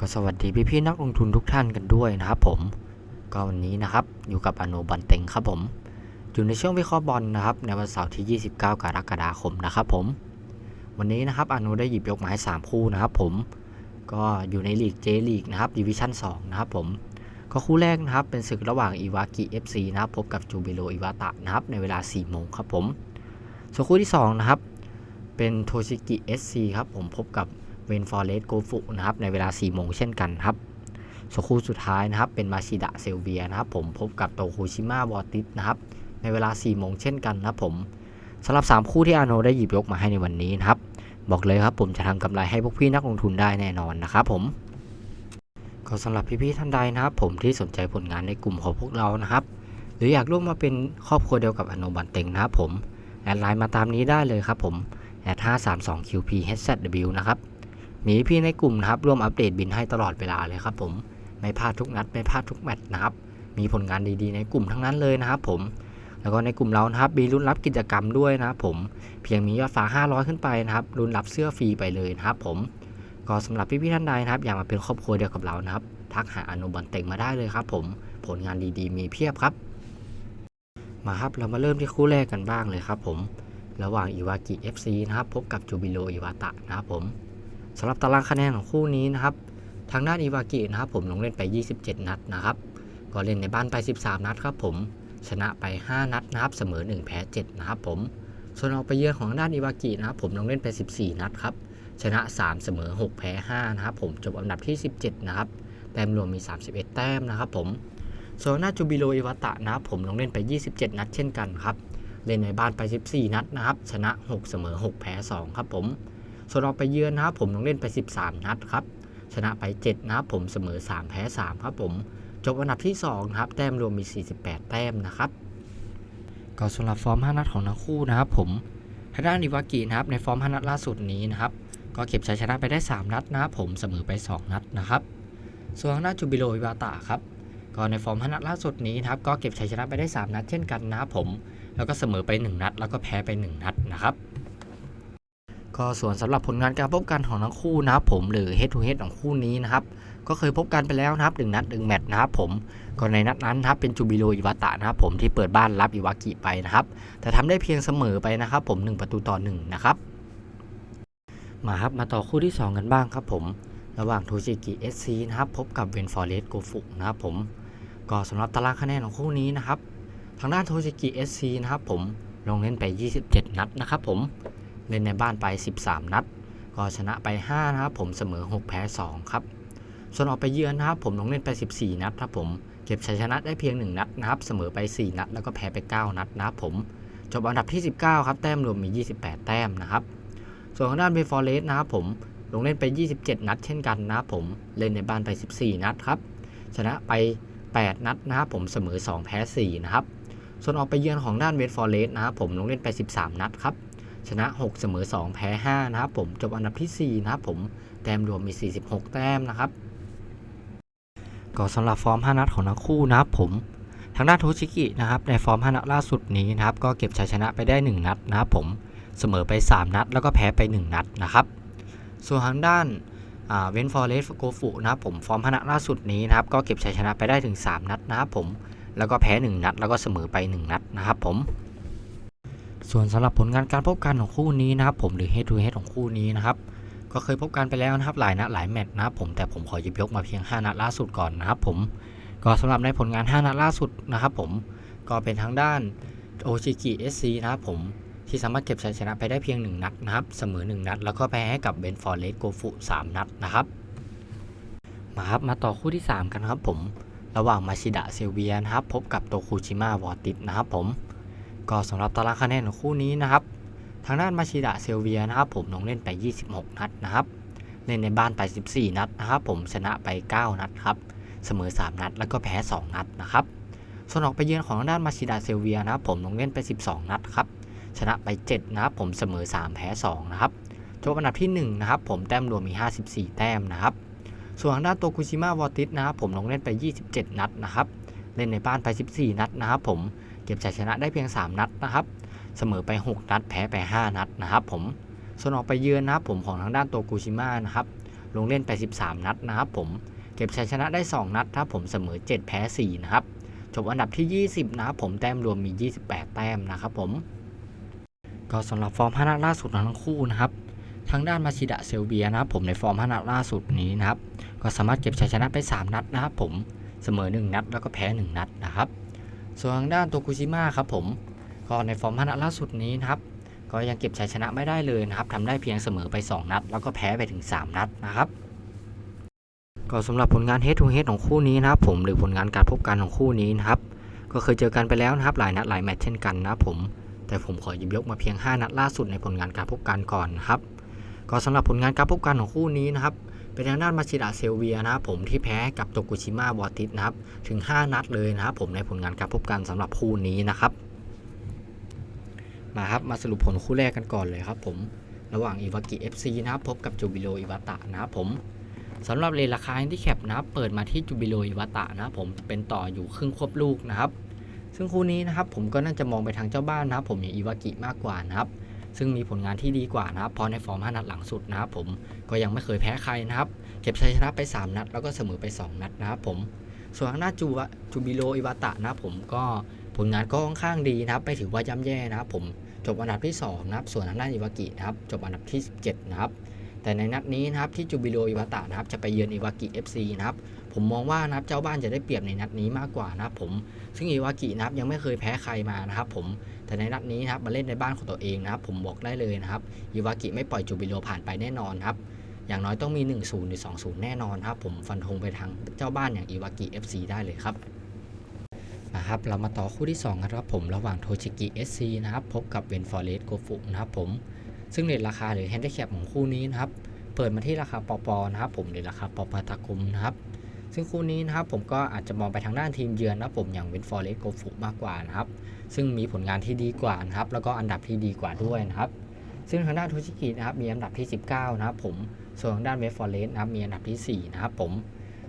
ก็สวัสดีพี่ๆนักลงทุนทุกท่านกันด้วยนะครับผม ก็วันนี้นะครับอยู่กับอโนบันเต็งครับผม อยู่ในช่วงวิเคราะห์บอลนะครับในวันเสาร์ที่ 29 กรกฎาคมนะครับผม วันนี้นะครับอโนได้หยิบยกมาให้3คู่นะครับผม ก็อยู่ในลีกเจลีกนะครับดิวิชั่น2นะครับผม ก็คู่แรกนะครับเป็นศึกระหว่างอีวากิ FC นะครับพบกับจูบิโรอิวาตะนะครับในเวลา4โมงครับผมส่วนคู่ที่2นะครับเป็นโทชิกิ SC ครับผมพบกับ เวนฟอร์เรสโกฟุนะครับในเวลา 4 โมงเช่นกันครับส่วนคู่สุดท้ายนะครับเป็นมาชิดะเซลเวียนะครับผมพบกับโตคุชิมะวอติสนะครับในเวลา 4 โมงเช่นกันนะครับผมสำหรับ 3 คู่ที่อาโนได้หยิบยกมาให้ในวันนี้นะครับบอกเลยครับผมจะทำกำไรให้พวกพี่นักลงทุนได้แน่นอนนะครับผมก็สำหรับพี่ๆท่านใดนะครับ ผมที่สนใจผลงานในกลุ่มของพวกเรานะครับ หรืออยากร่วมมาเป็นครอบครัวเดียวกับอโนบันเต็งนะครับผมแอดไลน์มาตามนี้ได้เลยครับผมแอด532 QP HZW นะครับ มีพี่ในกลุ่มนะครับร่วมอัปเดตบินให้ตลอดเวลาเลยครับผมไม่พลาดทุกนัดไม่พลาดทุกแมตช์นะครับมีผลงานดีๆ ในกลุ่มทั้งนั้นเลยนะครับผมแล้วก็ในกลุ่มเรานะครับมีรุ่นรับกิจกรรมด้วยนะครับผมเพียงมียอดฝาก500 ขึ้นไปนะครับรุ่นรับเสื้อฟรีไปเลยนะครับผมก็สำหรับพี่ๆท่านใดนะครับ อยากมาเป็นครอบครัวเดียวกับเรานะครับ ทักหาอนุบันเต็งมาได้เลยครับผมผลงานดีๆ มีเพียบครับ มาครับเรามาเริ่มที่คู่แรกกันบ้างเลยครับผม ระหว่างอิวากิ FC นะครับ พบกับจูบิโรอิวาตะนะครับผม สำหรับตารางคะแนนของคู่นี้นะครับ ทางด้านอิวากินะครับ ผมลงเล่นไป 27 นัดนะครับ ก็เล่นในบ้านไป 13 นัดครับ ผมชนะไป 5 นัดนะครับ เสมอ 1 แพ้ 7 นะครับผม ส่วนออกไปเยือนของด้านอิวากินะครับ ผมลงเล่นไป 14 นัดครับ ชนะ 3 เสมอ 6 แพ้ 5 นะครับ ผมจบอันดับที่ 17 นะครับ แต้มรวมมี 31 แต้มนะครับ ผม ส่วนหน้าจูบิโรอิวาตะนะครับ ผมลงเล่นไป 27 นัด เช่นกันครับ เล่นในบ้านไป 14 นัดนะครับ ชนะ 6 เสมอ 6 แพ้ 2 ครับผม ส่วนออกไปเยือนนะครับผมลงเล่นไป 13 นัดครับชนะไป 7 นะครับผมเสมอ 3 แพ้ 3 ครับผมจบอันดับที่2นะครับแต้มรวมมี 48 แต้มนะครับก็สำหรับฟอร์ม 5 นัดของทั้งคู่นะครับผมทางด้านอิวากินะครับในฟอร์ม 5 นัดล่าสุดนี้นะครับก็เก็บชัยชนะไปได้ 3 นัดนะครับผมเสมอไป 2 นัดนะครับส่วนทางด้านจูบิโรอิวาตะครับก็ในฟอร์ม 5 นัดล่าสุดนี้นะครับก็เก็บชัยชนะไปได้ 3 นัดเช่นกันนะครับผมแล้วก็เสมอไป 1 นัด แล้วก็แพ้ไป 1 นัดนะครับ ก็ส่วนสำหรับผลงานการพบกันของทั้งคู่นะครับผมหรือ head to head ของคู่นี้นะครับก็เคยพบกันไปแล้วนะครับหนึ่งนัดหนึ่งแมตช์นะครับผมก็ในนัดนั้นนะครับเป็นจูบิโรอิวาตะนะครับผมที่เปิดบ้านรับอิวากิไปนะครับแต่ทำได้เพียงเสมอไปนะครับผม 1 ประตูต่อ1นะครับมาครับมาต่อคู่ที่ 2 กันบ้างครับผมระหว่างโทชิกิ SC นะครับพบกับเวนฟอร์เรสโกฟุนะครับผมก็สำหรับตารางคะแนนของคู่นี้นะครับทางด้านโทชิกิ SC นะครับผมลงเล่นไป 27 นัดนะครับผม เล่นในบ้านไป 13 นัด ก็ชนะไป 5 นะครับผมเสมอ 6 แพ้ 2 ครับ ส่วนออกไปเยือนนะครับผมลงเล่นไป 14 นัดครับผมเก็บชัยชนะได้เพียง 1 นัดนะครับเสมอไป 4 นัด แล้วก็แพ้ไป 9 นัดนะครับผมจบอันดับที่ 19 ครับแต้มรวมมี 28 แต้มนะครับ ส่วนทางด้านเบฟอร์เรสนะครับผมลงเล่นไป 27 นัด เช่นกันนะครับผมเล่นในบ้านไป 14 นัดครับชนะไป 8 นัดนะครับผมเสมอ 2 แพ้ 4 นะครับ ส่วนออกไปเยือนของด้านเวทฟอร์เรสนะครับผมลงเล่นไป 13 นัดครับ ชนะ 6 เสมอ 2 แพ้ 5 นะครับผมจบอันดับที่ 4 นะครับผมแต้มรวมมี 46 แต้มนะครับก็สำหรับฟอร์ม 5 นัดของทั้งคู่นะครับผมทางด้านโทชิกินะครับในฟอร์ม 5 นัดล่าสุดนี้นะครับก็เก็บชัยชนะไปได้ 1 นัดนะครับผมเสมอไป 3 นัด แล้วก็แพ้ไป 1 นัดนะครับส่วนทางด้านเวนฟอร์เรสโกฟุนะครับผมฟอร์ม5นัดล่าสุดนี้นะครับก็เก็บชัยชนะไปได้ถึง 3 นัดนะครับผมแล้วก็แพ้ 1 นัด แล้วก็เสมอไป 1 นัดนะครับผม ส่วนสำหรับผลงานการพบกันของคู่นี้นะครับผมหรือ head to head ของคู่นี้นะครับก็เคยพบกันไปแล้วนะครับหลายนัดหลายแมตช์นะครับผมแต่ผมขอหยิบยกมาเพียง 5 นัดล่าสุดก่อนนะครับผมก็สำหรับในผลงาน 5 นัดล่าสุดนะครับผมก็เป็นทางด้านโอชิกิ SC นะครับผมที่สามารถเก็บชัยชนะไปได้เพียง 1 นัดนะครับเสมอ 1 นัด แล้วก็แพ้ให้กับเบนฟอร์เรสโกฟุ3นัดนะครับมาครับมาต่อคู่ที่ 3 กันครับผม ระหว่างมาชิดะเซลเวียนะครับพบกับโตคุชิมะวอติสนะครับผม ก็สำหรับตารางคะแนนของคู่นี้นะครับ ทางด้านมาชิดะเซลเวียนะครับ ผมลงเล่นไป 26 นัดนะครับ เล่นในบ้านไป 14 นัดนะครับ ผมชนะไป 9 นัดครับ เสมอ 3 นัด แล้วก็แพ้ 2 นัดนะครับ ส่วนออกไปเยือนของทางด้านมาชิดะเซลเวียนะครับ ผมลงเล่นไป 12 นัดครับ ชนะไป 7 นะครับ ผมเสมอ 3 แพ้ 2 นะครับ จบอันดับที่ 1 นะครับ ผมแต้มรวมมี 54 แต้มนะครับ ส่วนทางด้านโตคุชิมะวอติสนะครับ ผมลงเล่นไป 27 นัดนะครับ เล่นในบ้านไป 14 นัดนะครับ ผม เก็บชัยชนะได้เพียง 3 นัดนะครับ เสมอไป 6 นัด แพ้ไป 5 นัดนะครับ ผม ส่วนออกไปเยือนนะครับ ผมของทางด้านโตกุชิมะนะครับ ลงเล่นไป 13 นัดนะครับ ผม เก็บชัยชนะได้ 2 นัดครับผม เสมอ 7 แพ้ 4 นะครับ จบอันดับที่ 20 นะครับ ผม แต้มรวมมี 28 แต้มนะครับ ผม ก็สำหรับฟอร์ม5นัดล่าสุดของทั้งคู่นะครับทางด้านมาชิดะเซลเบียนะครับผมในฟอร์ม5นัดล่าสุดนี้นะครับ ก็สามารถเก็บชัยชนะไป 3 นัดนะครับผมเสมอ 1 นัดแล้วก็แพ้ 1 นัดนะครับ ส่วนทางด้านโตคุชิมะครับผม ก็ในฟอร์ม5นัดล่าสุดนี้นะครับ ก็ยังเก็บชัยชนะไม่ได้เลยนะครับทำได้เพียงเสมอไป 2 นัด แล้วก็แพ้ไปถึง 3 นัดนะครับก็สำหรับผลงาน head to head ของคู่นี้นะครับผมหรือผลงานการพบกันของคู่นี้นะครับ ก็เคยเจอกันไปแล้วนะครับหลายนัดหลายแมตช์เช่นกันนะผม แต่ผมขอหยิบยกมาเพียง 5 นัดล่าสุดในผลงานการพบกันก่อนนะครับ ก็สำหรับผลงานการพบกันของคู่นี้นะครับ เป็นทางด้านมาชิดะเซลเวียนะครับผมที่แพ้กับโตกุชิมะวอติสนะครับถึง 5 นัดเลยนะครับผมในผลงานการพบกันสำหรับคู่นี้นะครับ มาครับมาสรุปผลคู่แรกกันก่อนเลยครับผมระหว่างอิวากิ FC นะครับพบกับจูบิโลอิวาตะนะครับผมสำหรับเลราคาที่แคปนะครับเปิดมาที่จูบิโลอิวาตะนะครับผมเป็นต่ออยู่ครึ่งควบลูกนะครับซึ่งคู่นี้นะครับผมก็น่าจะมองไปทางเจ้าบ้านนะครับผมอย่างอิวากิมากกว่านะครับ ซึ่งมีผลงานที่ดีกว่านะครับพอในฟอร์ม 5 นัดหลังสุดนะครับผมก็ยังไม่เคยแพ้ใครนะครับ เก็บชัยชนะไป 3 นัด แล้วก็เสมอไป 2 นัดนะครับผมส่วนทางด้านจูจูบิโลอิวาตะนะครับผมก็ผลงานก็ค่อนข้างดีนะครับไม่ถือว่าย่ำแย่นะครับผมจบอันดับที่2นะครับส่วนทางด้านอิวากินะครับจบอันดับที่ 17 นะครับ แต่ในนัดนี้นะครับที่จูบิโลอิวาตะนะครับจะไปเยือนอิวากิ FC นะครับผมมองว่านะครับเจ้าบ้านจะได้เปรียบในนัดนี้มากกว่านะครับผมซึ่งอิวากินะครับยังไม่เคยแพ้ใครมานะครับผมแต่ในนัดนี้นะครับมาเล่นในบ้านของตัวเองนะครับผมบอกได้เลยนะครับอิวากิไม่ปล่อยจูบิโลผ่านไปแน่นอนครับอย่างน้อยต้องมี 1-0 หรือ 2-0 แน่นอนครับผมฟันธงไปทางเจ้าบ้านอย่างอิวากิ FC ได้เลยครับนะครับเรามาต่อคู่ที่2กันครับผมระหว่างโทชิกิ SC นะครับพบกับเวนฟอร์เรสโกฟุนะครับผม ซึ่งเรทราคาหรือแฮนดิแคปของคู่นี้นะครับ เปิดมาที่ราคาปอปอนะครับ ผมหรือราคาปอปาตากุมนะครับ ซึ่งคู่นี้นะครับผมก็อาจจะมองไปทางด้านทีมเยือนนะผมอย่างเวนฟอร์เรสโกฟุมากกว่านะครับ ซึ่งมีผลงานที่ดีกว่านะครับ แล้วก็อันดับที่ดีกว่าด้วยนะครับ ซึ่งทางด้านโทชิกินะครับมีอันดับที่ 19 นะครับผม ส่วนทางด้านเวฟฟอร์เรสนะครับมีอันดับที่ 4 นะครับผม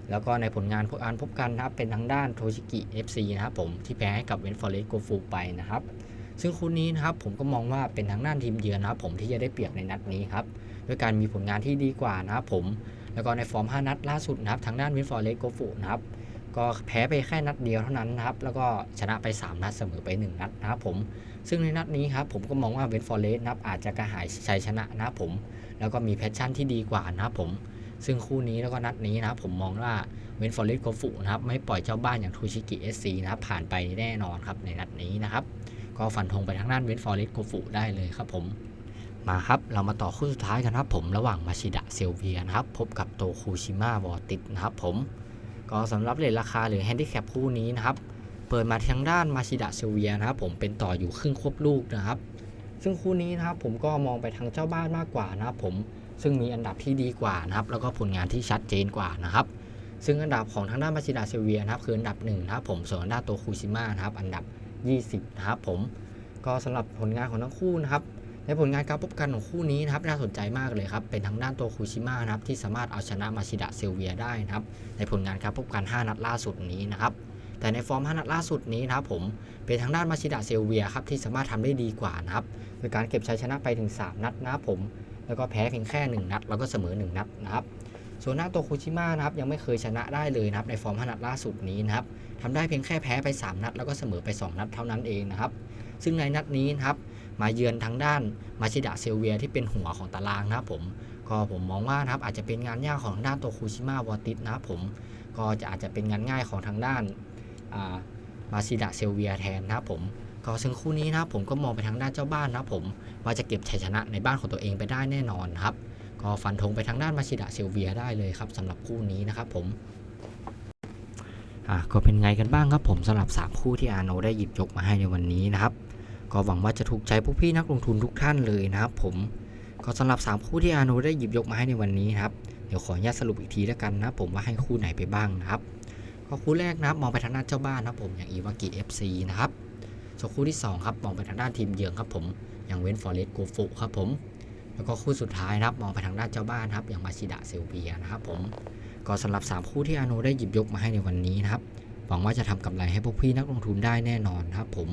แล้วก็ในผลงานพวกการพบกันนะครับเป็นทางด้านโทชิกิ FC นะครับผมที่แพ้ให้กับเวนฟอร์เรสโกฟูไปนะครับ ซึ่งคู่นี้นะครับผมก็มองว่าเป็นทางด้านทีมเยือนนะครับผมที่จะได้เปรียบในนัดนี้ครับด้วยการมีผลงานที่ดีกว่านะครับผมแล้วก็ในฟอร์ม 5 นัดล่าสุดนะครับทางด้านเวนฟอร์เรสโกฟูนะครับก็แพ้ไปแค่นัดเดียวเท่านั้นนะครับแล้วก็ชนะไป 3 นัดเสมอไป 1 นัดนะครับผมซึ่งในนัดนี้ครับผมก็มองว่าเวนฟอร์เรสนะครับอาจจะกระหายชัยชนะนะครับผมแล้วก็มีแพชชั่นที่ดีกว่านะครับผมซึ่งคู่นี้แล้วก็นัดนี้นะครับผมมองว่าเวนฟอร์เรสโกฟุนะครับไม่ปล่อยเจ้าบ้านอย่างทูชิกิเอสซีนะครับผ่านไปแน่นอนครับในนัดนี้นะครับ ก็ฟันธงไปทางด้านเวนฟอร์เรสโกฟุได้เลยครับผมมาครับ เรามาต่อคู่สุดท้ายกันครับผมระหว่างมาชิดะเซลเวียนะครับ พบกับโตคูชิมะวอติสนะครับผม ก็สำหรับเลทราคาหรือแฮนดิแคปคู่นี้นะครับ เปิดมาทางด้านมาชิดะเซลเวียนะครับผมเป็นต่ออยู่ครึ่งควบลูกนะครับ ซึ่งคู่นี้นะครับผมก็มองไปทางเจ้าบ้านมากกว่านะครับผมซึ่งมีอันดับที่ดีกว่านะครับ แล้วก็ผลงานที่ชัดเจนกว่านะครับ ซึ่งอันดับของทางด้านมาชิดะเซลเวียนะครับคืออันดับ1นะครับผมส่วนอันดับโตคูชิมะนะครับอันดับ 20นะครับผมก็สำหรับผลงานของทั้งคู่นะครับในผลงานการพบกันของคู่นี้นะครับน่าสนใจมากเลยครับเป็นทางด้านโตคูชิมะนะครับที่สามารถเอาชนะมาชิดะเซลเวียได้นะครับในผลงานการพบกัน 5 นัดล่าสุดนี้นะครับแต่ในฟอร์ม 5 นัดล่าสุดนี้นะครับผมเป็นทางด้านมาชิดะเซลเวียครับที่สามารถทำได้ดีกว่านะครับโดยการเก็บชัยชนะไปถึง 3 นัดนะครับผมแล้วก็แพ้เพียงแค่ 1 นัด แล้วก็เสมอ 1 นัดนะครับ ส่วนหน้าโตคุชิมะนะครับยังไม่เคยชนะได้เลยนะครับในฟอร์ม5นัดล่าสุดนี้นะครับทำได้เพียงแค่แพ้ไป 3 นัด แล้วก็เสมอไป 2 นัดเท่านั้นเองนะครับซึ่งในนัดนี้นะครับมาเยือนทางด้านมาชิดะเซลเวียที่เป็นหัวของตารางนะครับผมก็ผมมองว่านะครับอาจจะเป็นงานยากของทางด้านโตคุชิมะวอติสนะครับผมก็จะอาจจะเป็นงานง่ายของทางด้านมาชิดะเซลเวียแทนนะครับผมก็ซึ่งคู่นี้นะครับผมก็มองไปทางด้านเจ้าบ้านนะครับผมว่าจะเก็บชัยชนะในบ้านของตัวเองไปได้แน่นอนครับ ก็ฟันธงไปทางด้านมาชิดะเซลเวียได้เลยครับสำหรับคู่นี้นะครับผมอะก็เป็นไงกันบ้างครับผมสำหรับ 3 คู่ที่อาโนได้หยิบยกมาให้ในวันนี้นะครับ ก็หวังว่าจะถูกใจพวกพี่นักลงทุนทุกท่านเลยนะครับผมก็สำหรับ 3 คู่ที่อาโนได้หยิบยกมาให้ในวันนี้นะครับเดี๋ยวขออนุญาตสรุปอีกทีแล้วกันนะผมว่าให้คู่ไหนไปบ้างนะครับก็คู่แรกนะครับมองไปทางด้านเจ้าบ้านนะผมอย่างอีวากิ FC นะครับส่วนคู่ที่ 2 ครับมองไปทางด้านทีมเยือนครับผมอย่างเวนฟอร์เรสโกฟุครับผม แล้วก็คู่สุดท้ายนะครับมองไปทางด้านเจ้าบ้านครับอย่างมาชิดะเซลเบียนะครับผมก็สำหรับ 3 คู่ที่อาโนได้หยิบยกมาให้ในวันนี้นะครับหวังว่าจะทำกำไรให้พวกพี่นักลงทุนได้แน่นอนครับผม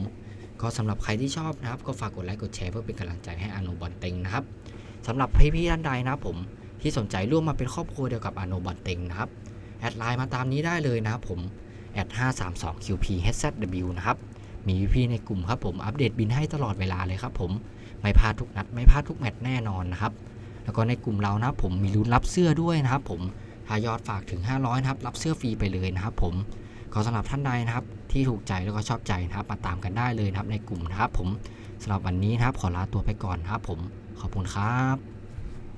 ก็สำหรับใครที่ชอบนะครับ ก็ฝากกดไลค์กดแชร์เพื่อเป็นกำลังใจให้อาโนบอลเต็งนะครับสำหรับพี่ๆท่านใดนะครับผมที่สนใจร่วมมาเป็นครอบครัวเดียวกับอโนบันเต็งนะครับแอดไลน์มาตามนี้ได้เลยนะครับผมแอด532 QP HZW นะครับ มีพี่ในกลุ่มครับผมอัปเดตบินให้ตลอดเวลาเลยครับผมไม่พลาดทุกนัด ไม่พลาดทุกแมตช์แน่นอนนะครับแล้วก็ในกลุ่มเรานะครับผมมีลุ้นรับเสื้อด้วยนะครับผมถ้ายอดฝากถึง 500นะครับรับเสื้อฟรีไปเลยนะครับผมขอสำหรับท่านใดนะครับที่ถูกใจแล้วก็ชอบใจนะครับมาตามกันได้เลยนะครับในกลุ่มนะครับผมสำหรับวันนี้นะครับขอลาตัวไปก่อนนะครับผมขอบคุณครับ